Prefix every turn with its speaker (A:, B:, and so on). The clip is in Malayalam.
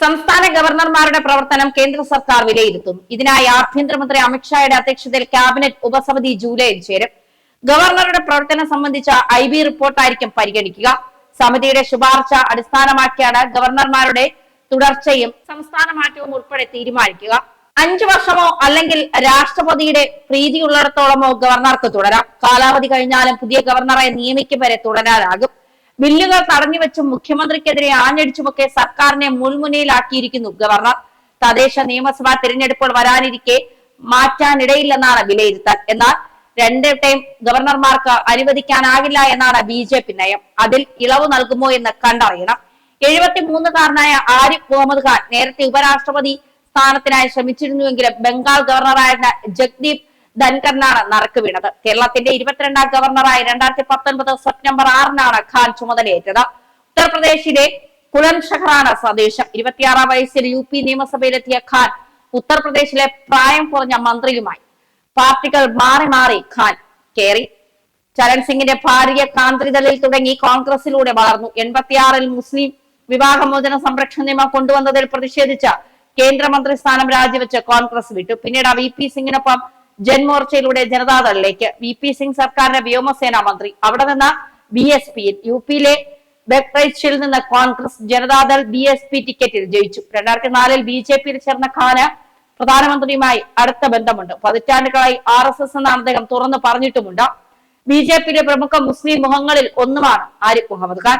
A: സംസ്ഥാന ഗവർണർമാരുടെ പ്രവർത്തനം കേന്ദ്ര സർക്കാർ വിലയിരുത്തുന്നു. ഇതിനായി ആഭ്യന്തരമന്ത്രി അമിത്ഷായുടെ അധ്യക്ഷതയിൽ ക്യാബിനറ്റ് ഉപസമിതി ജൂലൈയിൽ ചേരും. ഗവർണറുടെ പ്രവർത്തനം സംബന്ധിച്ച ഐ ബി റിപ്പോർട്ടായിരിക്കും പരിഗണിക്കുക. സമിതിയുടെ ശുപാർശ അടിസ്ഥാനമാക്കിയാണ് ഗവർണർമാരുടെ തുടർച്ചയും സംസ്ഥാന മാറ്റവും ഉൾപ്പെടെ തീരുമാനിക്കുക. അഞ്ചു വർഷമോ അല്ലെങ്കിൽ രാഷ്ട്രപതിയുടെ പ്രീതിയുള്ളിടത്തോളമോ ഗവർണർക്ക് തുടരാം. കാലാവധി കഴിഞ്ഞാലും പുതിയ ഗവർണറെ നിയമിക്കും വരെ തുടരാനാകും. ബില്ലുകൾ തടഞ്ഞുവെച്ചും മുഖ്യമന്ത്രിക്കെതിരെ ആഞ്ഞടിച്ചുമൊക്കെ സർക്കാരിനെ മുൾമുനയിലാക്കിയിരിക്കുന്നു ഗവർണർ. തദ്ദേശ നിയമസഭാ തിരഞ്ഞെടുപ്പുകൾ വരാനിരിക്കെ മാറ്റാനിടയില്ലെന്നാണ് വിലയിരുത്തൽ. എന്നാൽ രണ്ട് ടൈം ഗവർണർമാർക്ക് അനുവദിക്കാനാകില്ല എന്നാണ് ബി ജെ പി നയം. അതിൽ ഇളവ് നൽകുമോ എന്ന് കണ്ടറിയണം. എഴുപത്തിമൂന്നുകാരനായ ആരിഫ് മുഹമ്മദ് ഖാൻ നേരത്തെ ഉപരാഷ്ട്രപതി സ്ഥാനത്തിനായി ശ്രമിച്ചിരുന്നുവെങ്കിലും ബംഗാൾ ഗവർണറായിരുന്ന ജഗ്ദീപ് ധൻകറിനാണ് നറുക്ക് വീണത്. കേരളത്തിന്റെ ഇരുപത്തിരണ്ടാം ഗവർണറായി രണ്ടായിരത്തി പത്തൊൻപത് സെപ്റ്റംബർ ആറിനാണ് ഖാൻ ചുമതലയേറ്റത്. ഉത്തർപ്രദേശിലെ കുലൻഷഹറാണ് സ്വദേശം. ഇരുപത്തിയാറാം വയസ്സിൽ യു പി നിയമസഭയിലെത്തിയ ഖാൻ ഉത്തർപ്രദേശിലെ പ്രായം കുറഞ്ഞ മന്ത്രിയുമായി. പാർട്ടികൾ മാറി മാറി ഖാൻ കേറി. ചരൺ സിംഗിന്റെ ഭാര്യ കാന്ത്രിതലിൽ തുടങ്ങി കോൺഗ്രസിലൂടെ വളർന്നു. എൺപത്തിയാറിൽ മുസ്ലിം വിവാഹമോചന സംരക്ഷണ നിയമം കൊണ്ടുവന്നതിൽ പ്രതിഷേധിച്ച കേന്ദ്രമന്ത്രി സ്ഥാനം രാജിവെച്ച് കോൺഗ്രസ് വിട്ടു. പിന്നീട് വി പി സിംഗിനൊപ്പം ജൻമോർച്ചയിലൂടെ ജനതാദളിലേക്ക് വി പി സിംഗ് സർക്കാരിന്റെ വ്യോമസേനാ മന്ത്രി. അവിടെ നിന്ന് ബി എസ് പിയിൽ യു പിയിലെ ബെക്രൈച്ചിൽ നിന്ന് Congress Janata Dal B S P ടിക്കറ്റിൽ ജയിച്ചു. രണ്ടായിരത്തി നാലിൽ ബി ജെ പിയിൽ ചേർന്ന ഖാന് പ്രധാനമന്ത്രിയുമായി അടുത്ത ബന്ധമുണ്ട്. പതിറ്റാണ്ടുകളായി ആർ എസ് എസ് എന്നാണ് അദ്ദേഹം തുറന്നു പറഞ്ഞിട്ടുമുണ്ട്. ബി ജെ പിയിലെ പ്രമുഖ മുസ്ലിം മുഖങ്ങളിൽ ഒന്നുമാണ് ആരിഫ് മുഹമ്മദ് ഖാൻ.